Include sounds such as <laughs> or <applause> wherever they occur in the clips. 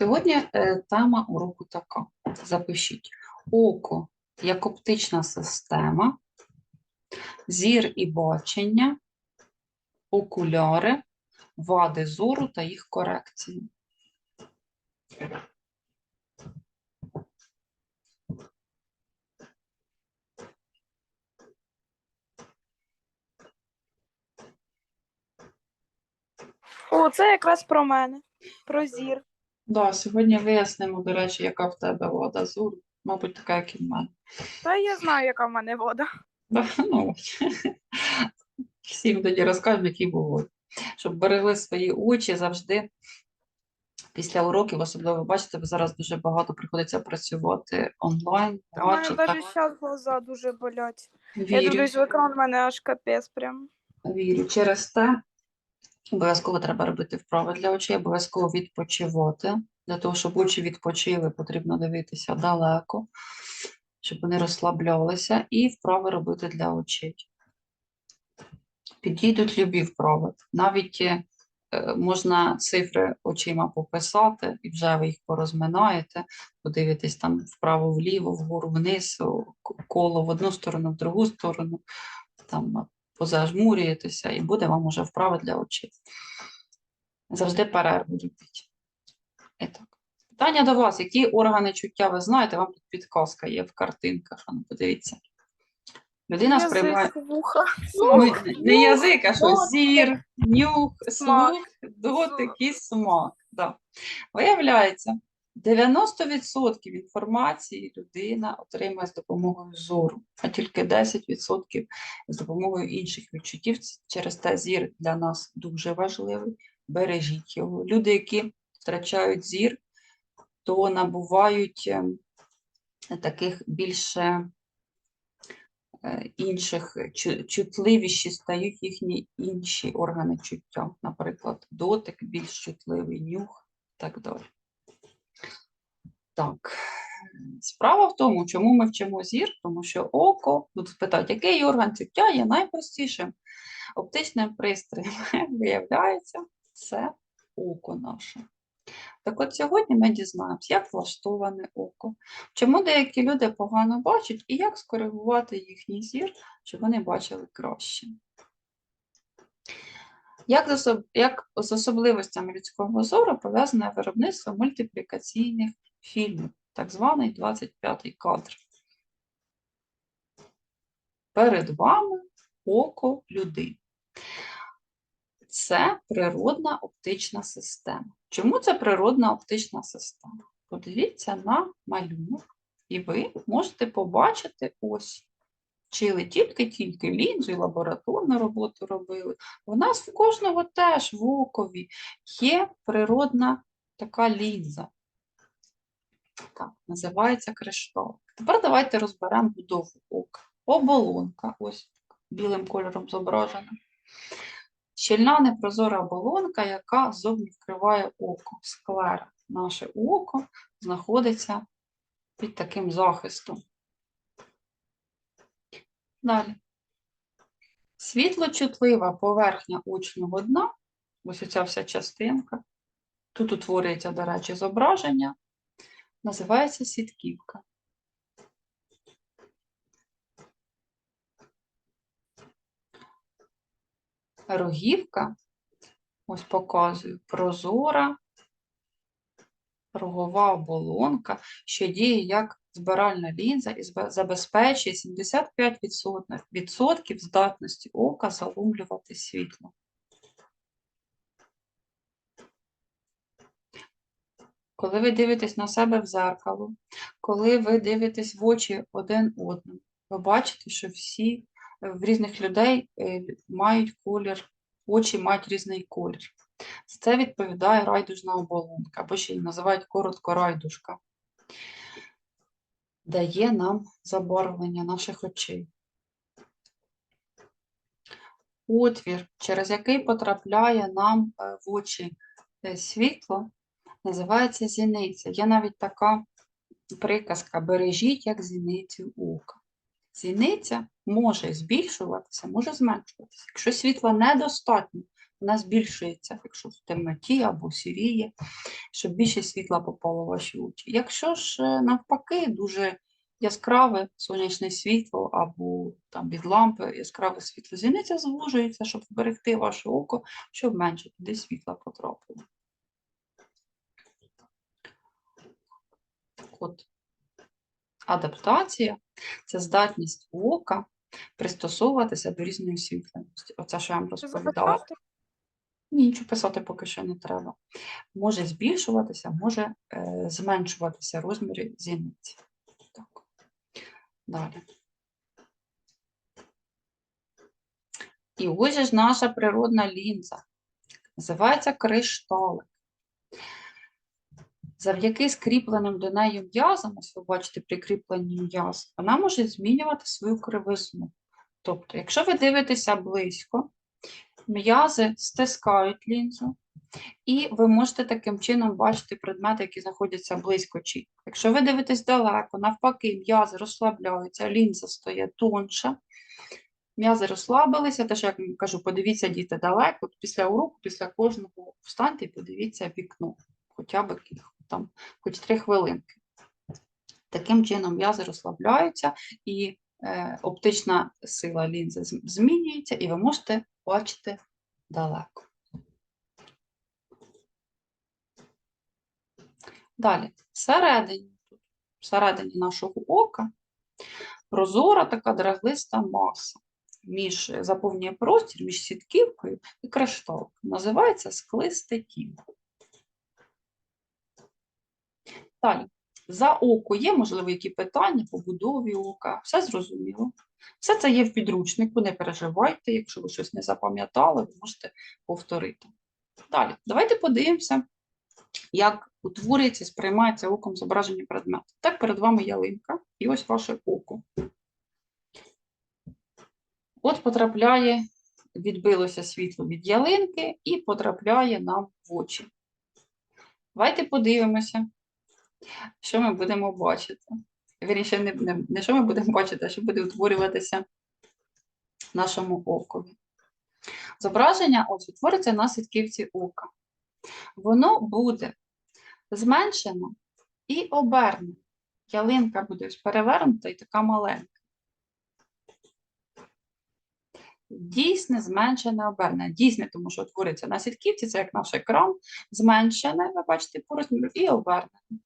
Сьогодні е, тема уроку така. Запишіть. Око як оптична система, зір і бачення, окуляри, вади зору та їх корекції. О, це якраз про мене. Про зір. Да, сьогодні вияснимо, до речі, яка в тебе вада зору. Мабуть, така, як і в мене. Та я знаю, яка в мене вода. Да, ну. Всім тоді розкажемо, які були. Щоб берегли свої очі завжди. Після уроків, особливо бачите, ви зараз дуже багато приходиться працювати онлайн. Та мене навіть зараз глаза дуже болять. Я вірю, дивлюсь в екран, в мене аж капець прям. вірю. Через те обов'язково треба робити вправи для очей, обов'язково відпочивати. Для того, щоб очі відпочили, потрібно дивитися далеко, щоб вони розслаблялися, і вправи робити для очей. Підійдуть любі вправи. Навіть е, можна цифри очима пописати, і вже ви їх порозминаєте, подивитесь там вправо-вліво, вгору вниз, коло в одну сторону, в другу сторону, там позажмурюєтеся, і буде вам уже вправи для очей. Завжди перерву робіть. І так. Питання до вас: які органи чуття ви знаєте? Вам тут підказка є в картинках. А ну, подивіться. Людина сприймає. Язик, вуха. Ну, не язик, а що зір, нюх, Смак. дотик і смак. Да. Виявляється, 90% інформації людина отримує з допомогою зору, а тільки 10% з допомогою інших відчуттів. Через те зір для нас дуже важливий. Бережіть його. Люди, які втрачають зір, то набувають ем, таких більше інших чутливіші стають їхні інші органи чуття, наприклад, дотик більш чутливий, нюх і так далі. Так, справа в тому, чому ми вчимо зір, тому що око, будуть питати, який орган чуття є найпростішим оптичним пристроєм. <laughs> Виявляється, це око наше. Так от сьогодні ми дізнаємося, як влаштоване око, чому деякі люди погано бачать і як скоригувати їхній зір, щоб вони бачили краще. Як з, особливостями людського зору пов'язане виробництво мультиплікаційних фільмів, так званий 25-й кадр. Перед вами око людини. Це природна оптична система. Чому це природна оптична система? Подивіться на малюнок, і ви можете побачити ось. Вчили тільки-тільки і лабораторну роботу робили. У нас в кожного теж в окові є природна така лінза. Так, називається кришталик. Тепер давайте розберемо будову ока. Оболонка, ось білим кольором зображена. Щільна непрозора оболонка, яка зовні вкриває око, склера. Наше око знаходиться під таким захистом. Далі. Світлочутлива поверхня очного дна, ось оця вся частинка. Тут утворюється, до речі, зображення, називається сітківка. Рогівка, ось показую, прозора рогова оболонка, що діє як збиральна лінза і забезпечує 75% відсотків здатності ока залумлювати світло. Коли ви дивитесь на себе в зеркало, коли ви дивитесь в очі один одному, ви бачите, що всі е, в різних людей е, мають колір, очі мають різний колір. Це відповідає райдужна оболонка, або ще її називають коротко райдужка. Дає нам забарвлення наших очей. Отвір, через який потрапляє нам е, в очі світло, називається зіниця. Є навіть така приказка бережіть як зіницю ока. Зіниця може збільшуватися, може зменшуватися. Якщо світла недостатньо, вона збільшується, якщо в темноті або сіріє, щоб більше світла попало в ваші очі. Якщо ж е, навпаки дуже яскраве сонячне світло або там від лампи яскраве світло, зіниця звужується, щоб зберегти ваше око, щоб менше туди світла потрапило. От, адаптація це здатність ока пристосовуватися до різної світленості. Оце, що я вам розповідала. нічого писати поки що не треба. Може збільшуватися, може е, зменшуватися розміри зіниці. Так. Далі. І ось ж наша природна лінза. Називається кришталик. Завдяки скріпленим до неї м'язам, ось ви бачите прикріплені м'яз, вона може змінювати свою кривизну. Тобто, якщо ви дивитеся близько, м'язи стискають лінзу, і ви можете таким чином бачити предмети, які знаходяться близько чи. Якщо ви дивитесь далеко, навпаки, м'язи розслабляються, лінза стає тонша. М'язи розслабилися, теж, як я кажу, подивіться діти далеко, після уроку, після кожного встаньте і подивіться вікно, хоча б кілька, там, хоч три хвилинки. Таким чином м'язи розслабляються і е, оптична сила лінзи змінюється, і ви можете бачити далеко. Далі, всередині, всередині нашого ока прозора така драглиста маса між заповнює простір між сітківкою і кришталком. Називається склисте тіло. Далі. За око є, можливо, які питання по будові ока. Все зрозуміло. Все це є в підручнику, не переживайте. Якщо ви щось не запам'ятали, ви можете повторити. Далі, давайте подивимося, як утворюється сприймається оком зображення предмету. Так, перед вами ялинка, і ось ваше око. От потрапляє, відбилося світло від ялинки і потрапляє нам в очі. Давайте подивимося, що ми будемо бачити. Вірніше, не, не, не що ми будемо бачити, а що буде утворюватися в нашому окові. Зображення ось утвориться на сітківці ока. Воно буде зменшено і обернено. Ялинка буде перевернута і така маленька. Дійсне, зменшене, обернене. Дійсне, тому що утворюється на сітківці, це як наш екран, зменшене, ви бачите, по розміру, і обернене.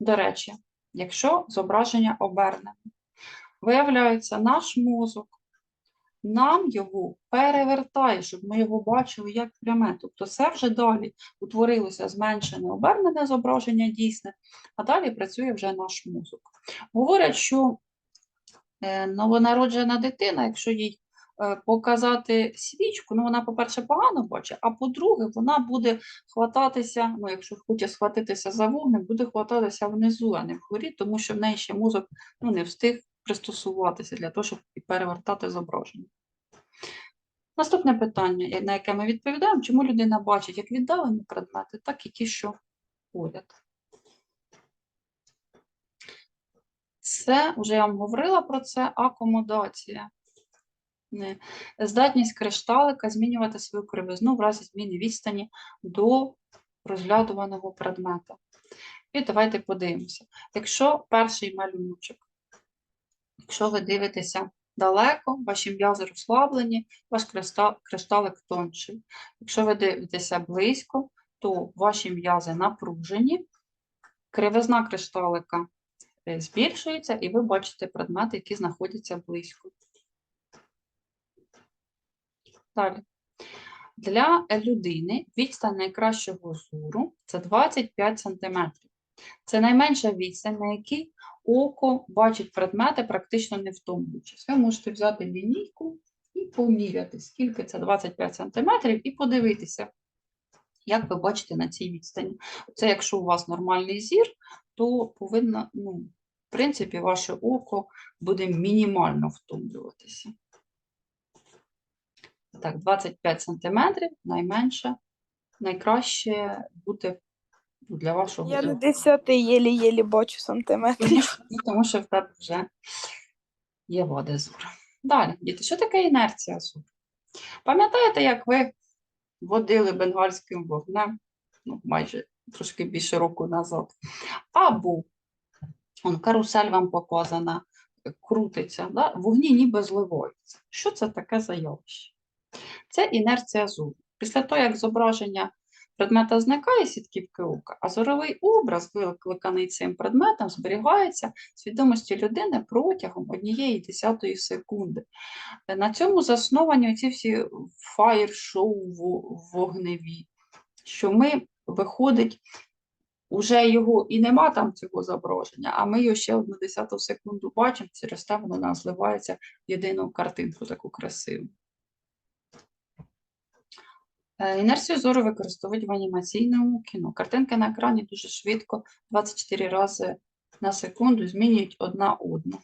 До речі, якщо зображення обернене, виявляється, наш мозок нам його перевертає, щоб ми його бачили як пряме. Тобто це вже далі утворилося зменшене обернене зображення дійсне, а далі працює вже наш мозок. Говорять, що е, новонароджена дитина, якщо їй показати свічку, ну вона, по-перше, погано бачить, а по-друге, вона буде хвататися, ну, якщо хоче схватитися за вогник, буде хвататися внизу, а не вгорі, тому що в неї ще мозок ну, не встиг пристосуватися для того, щоб перевертати зображення. Наступне питання, на яке ми відповідаємо, чому людина бачить як віддалені предмети, так і ті, що поряд. Це, вже я вам говорила про це, акомодація. Здатність кришталика змінювати свою кривизну в разі зміни відстані до розглядуваного предмета. І давайте подивимося. Якщо перший малюночок, якщо ви дивитеся далеко, ваші м'язи розслаблені, ваш кришталик тонший. Якщо ви дивитеся близько, то ваші м'язи напружені, кривизна кришталика е, збільшується, і ви бачите предмети, які знаходяться близько. Далі. Для людини відстань найкращого зору це 25 см. Це найменша відстань, на якій око бачить предмети, практично не втомлюючись. Ви можете взяти лінійку і поміряти, скільки це 25 см, і подивитися, як ви бачите на цій відстані. Це якщо у вас нормальний зір, то повинно, ну, в принципі, ваше око буде мінімально втомлюватися. Так, 25 см найменше, найкраще ну, для вашого Я на 10 єлі-єлі бачу сантиметрів. Ну, тому що в тебе вже є води зору. Далі, діти, що таке інерція зору? Пам'ятаєте, як ви водили бенгальським вогнем, ну, майже трошки більше року назад, або он, карусель вам показана, крутиться, да? вогні ніби зливаються. Що це таке за явище? Це інерція зору. Після того, як зображення предмета зникає сітківки ока, а зоровий образ, викликаний цим предметом, зберігається в свідомості людини протягом однієї десятої секунди. На цьому засновані ці всі фаєр-шоу вогневі, що ми, виходить, уже його і нема там цього зображення, а ми його ще одну десяту секунду бачимо, через те воно зливається в єдину картинку таку красиву. Е, Інерцію зору використовують в анімаційному кіно. Картинки на екрані дуже швидко, 24 рази на секунду, змінюють одна одну.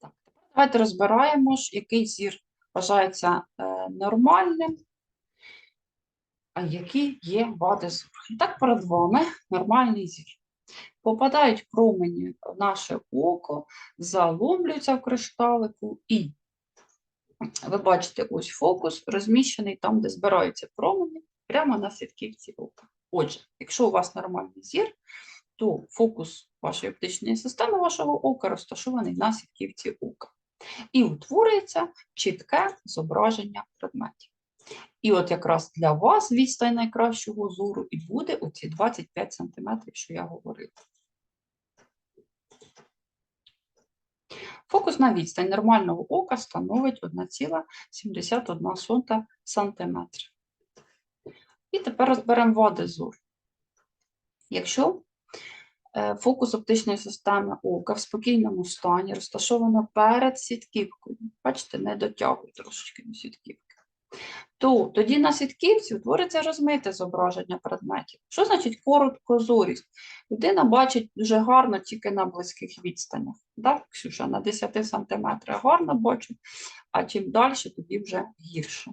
Так, давайте розбираємо, який зір вважається е, нормальним, а які є вади зору. Так перед вами нормальний зір. Попадають промені в наше око, заломлюються в кришталику і ви бачите ось фокус розміщений там, де збираються промені, прямо на сітківці ока. Отже, якщо у вас нормальний зір, то фокус вашої оптичної системи вашого ока розташований на сітківці ока. І утворюється чітке зображення предметів. І от якраз для вас відстань найкращого зору і буде оці 25 см, що я говорила. Фокусна відстань нормального ока становить 1,71 см. І тепер розберемо вади зору. Якщо е, фокус оптичної системи ока в спокійному стані розташовано перед сітківкою, бачите, не дотягує трошечки до сітківки, то тоді на сітківці утвориться розмите зображення предметів. Що значить короткозорість? Людина бачить дуже гарно тільки на близьких відстанях. Так, Ксюша, на 10 см гарно бачу, а чим далі, тоді вже гірше.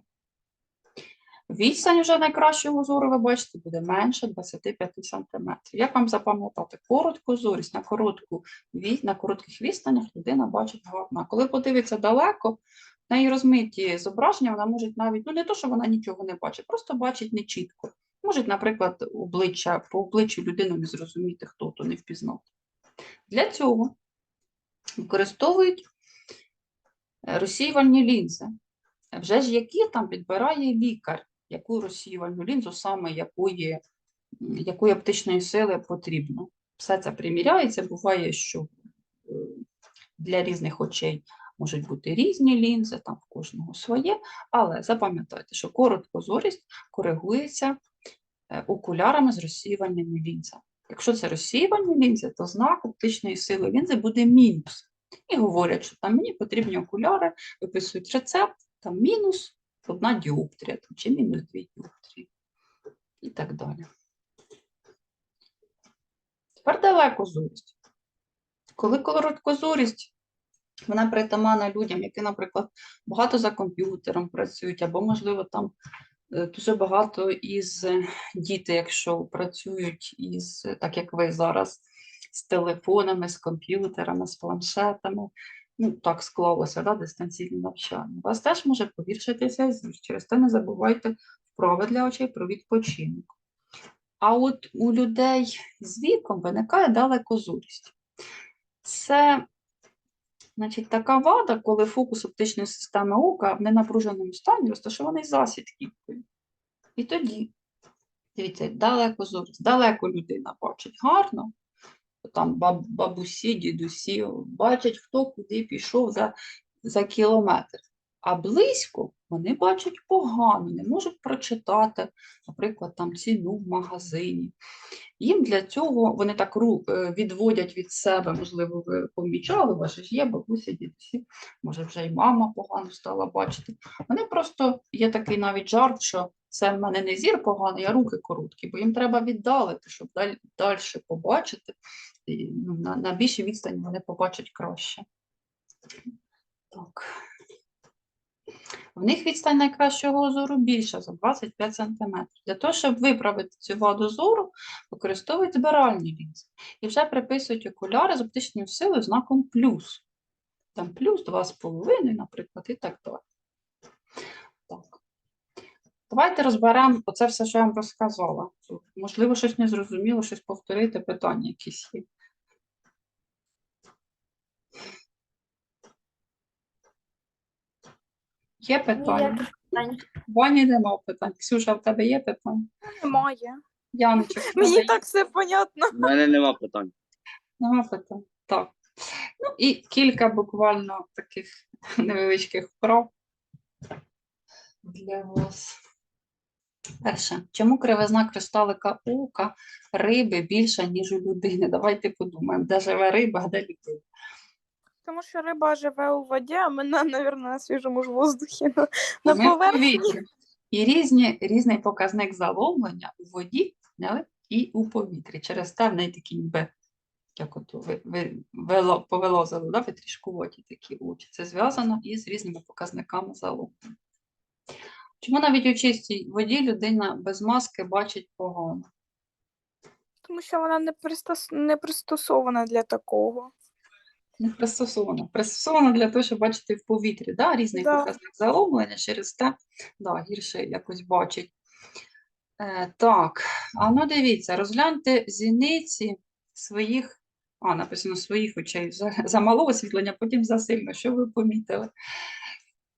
Відстань вже найкращого зору, ви бачите, буде менше 25 см. Як вам запам'ятати? Короткозорість на, коротку, на коротких відстанях людина бачить гарно. Коли подивиться далеко, на її розмиті зображення вона може навіть, ну не то, що вона нічого не бачить, просто бачить нечітко. Може, наприклад, обличчя, по обличчю людину не зрозуміти, хто то не впізнати. Для цього використовують е, розсіювальні лінзи. Вже ж які там підбирає лікар, яку розсіювальну лінзу, саме якої, якої оптичної сили потрібно. Все це приміряється, буває, що е, для різних очей можуть бути різні лінзи, там в кожного своє, але запам'ятайте, що короткозорість коригується е, окулярами з розсіювальними лінзами. Якщо це розсіювальні лінзи, то знак оптичної сили лінзи буде мінус. І говорять, що там мені потрібні окуляри, виписують рецепт, там мінус одна діоптрія, чи мінус дві діоптрії і так далі. Тепер далекозорість. Коли короткозорість, вона притаманна людям, які, наприклад, багато за комп'ютером працюють, або, можливо, там е, дуже багато із е, діти, якщо працюють із, е, так як ви зараз, з телефонами, з комп'ютерами, з планшетами, ну, так склалося, да, дистанційне навчання. У вас теж може погіршитися зір. Через те не забувайте вправи для очей про відпочинок. А от у людей з віком виникає далекозорість. Це значить, така вада, коли фокус оптичної системи ока в ненапруженому стані розташований за сітківкою. І тоді, дивіться, далеко далекозорість, далеко людина бачить гарно, там баб- бабусі, дідусі бачать, хто куди пішов за, за кілометр. А близько вони бачать погано, не можуть прочитати, наприклад, там ціну в магазині. Їм для цього вони так ру- е, відводять від себе, можливо, ви помічали, вас ж є бабуся, дідусі, може вже й мама погано стала бачити. Вони просто є такий навіть жарт, що це в мене не зір поганий, а руки короткі, бо їм треба віддалити, щоб далі побачити. І, ну, на, на більшій відстані вони побачать краще. Так. В них відстань найкращого зору більша за 25 см. Для того, щоб виправити цю ваду зору, використовують збиральні лінзи. І вже приписують окуляри з оптичною силою знаком плюс. Там плюс 2,5, наприклад, і так далі. Так. Давайте розберемо оце все, що я вам розказала. Можливо, щось не зрозуміло, щось повторити, питання якісь є. Є питання? Вані нема питань. Ксюша, в тебе є питання? Немає. Яночок, в тебе Мені є? так все понятно. У мене нема питань. Нема питань. Так. Ну і кілька буквально таких <laughs> невеличких вправ для вас. Перше, чому кривизна кристалика ока риби більша, ніж у людини? Давайте подумаємо, де живе риба, а де людина. Тому що риба живе у воді, а ми, мабуть, <laughs> на свіжому ж воздухі. На, поверхні. І різні, різний показник заломлення у воді поняли, і у повітрі. Через те в неї такі ніби, як от ви, ви, вело, повилозили, да, витрішкуваті такі очі. Це зв'язано із різними показниками заломлення. Чому навіть у чистій воді людина без маски бачить погано? Тому що вона не, пристос... не пристосована для такого. Не пристосована. Пристосована для того, щоб бачити в повітрі. Да? Різний Да. показник заломлення, через те да, гірше якось бачить. Е, так, а ну дивіться, розгляньте зіниці своїх, а, написано своїх очей, за, за мало освітлення, потім за сильно. Що ви помітили?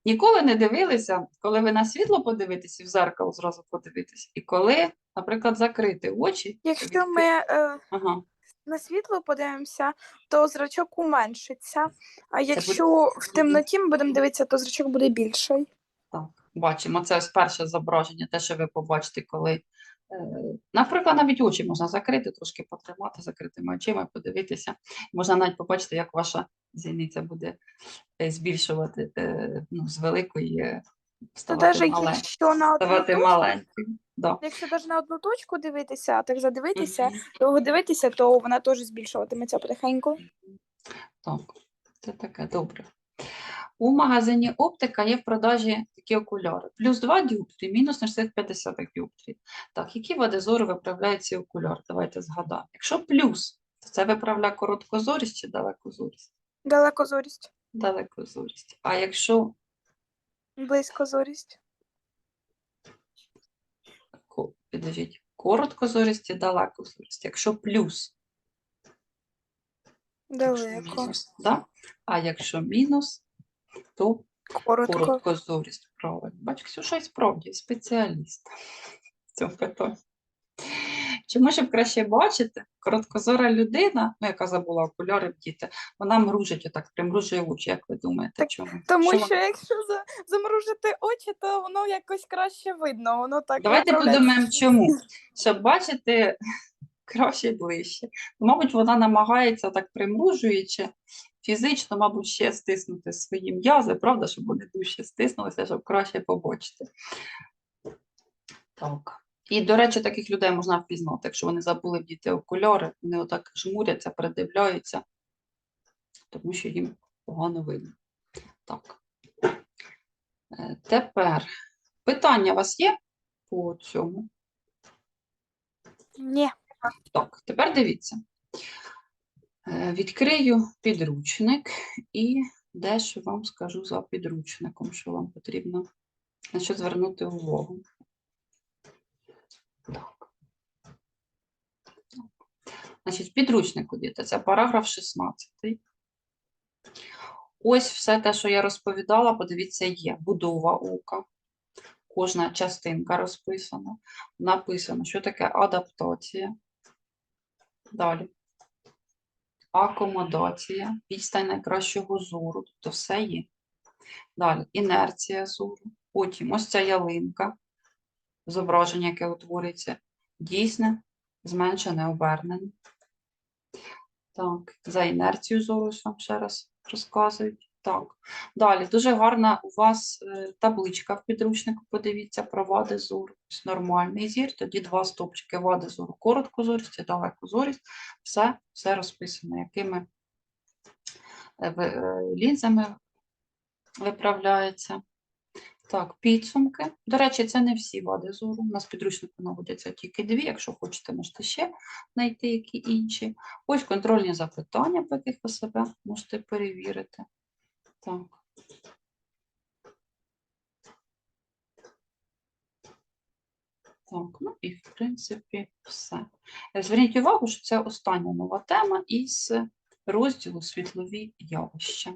Ніколи не дивилися, коли ви на світло подивитесь і в зеркало зразу подивитесь, і коли, наприклад, закрити очі. Якщо ми е, Ага. На світло подивимося, то зрачок уменшиться. А якщо в темноті ми будемо дивитися, то зрачок буде більший. Так, бачимо. Це ось перше зображення, те, що ви побачите, коли, е, наприклад, навіть очі можна закрити, трошки потримати закритими очима, подивитися. Можна навіть побачити, як ваша зіниця буде е, збільшувати е, ну, з великої, е, ставати, навіть якщо на одну ставати точку. Да. якщо навіть на одну точку дивитися, а так задивитися, Мгм. довго дивитися, то вона теж збільшуватиметься потихеньку. Так, це таке добре. У магазині оптика є в продажі такі окуляри. Плюс 2 діоптрії, мінус 0,50 діоптрії. Так, які вади зору виправляють ці окуляри? Давайте згадаємо. Якщо плюс, то це виправляє короткозорість чи далекозорість? Далекозорість, Далекозорість. А якщо близькозорість, ко- підождіть, короткозорість і далекозорість. Якщо плюс, якщо далеко, мінус, да? а якщо мінус, то коротко. Короткозорість, правильно. Бач, Ксюша і справді спеціаліст в цьому питанні. Чому, щоб краще бачити, короткозора людина, ну, яка забула окуляри діти, вона мружить отак, примружує очі, як ви думаєте, Так, чому? Тому Що що якщо замружити очі, то воно якось краще видно. Воно так Давайте подумаємо, чому. <laughs> Щоб бачити <laughs> краще ближче. Мабуть, вона намагається так примружуючи, фізично, мабуть, ще стиснути свої м'язи, правда, щоб вони дужче стиснулися, щоб краще побачити. Так. І, до речі, таких людей можна впізнати, якщо вони забули вдіти окуляри, вони отак жмуряться, придивляються, тому що їм погано видно. Так. Е, Тепер питання у вас є по цьому? Ні. Так, тепер дивіться. Е, Відкрию підручник і дещо вам скажу за підручником, що вам потрібно на що звернути увагу. Так. Значить, підручнику діти, це параграф 16. Ось все те, що я розповідала, подивіться, є будова ока. Кожна частинка розписана. Написано, що таке адаптація. Далі. Акомодація, відстань найкращого зору, тобто все є. Далі інерція зору. Потім ось ця ялинка, зображення, яке утворюється, дійсне, зменшене, обернене. Так, за інерцію зору вам ще раз розказують. Так, далі дуже гарна у вас е, табличка в підручнику. Подивіться про вади зору. Нормальний зір, тоді два стопчики вади зору, короткозорість і далекозорість. Все, все розписано, якими е, е, лінзами виправляється. Так, підсумки. До речі, це не всі вади зору. У нас в підручнику наводяться тільки дві. Якщо хочете, можете ще знайти які інші. Ось контрольні запитання, по яких ви себе можете перевірити. Так. Так, ну і в принципі все. Е, Зверніть увагу, що це остання нова тема із розділу світлові явища.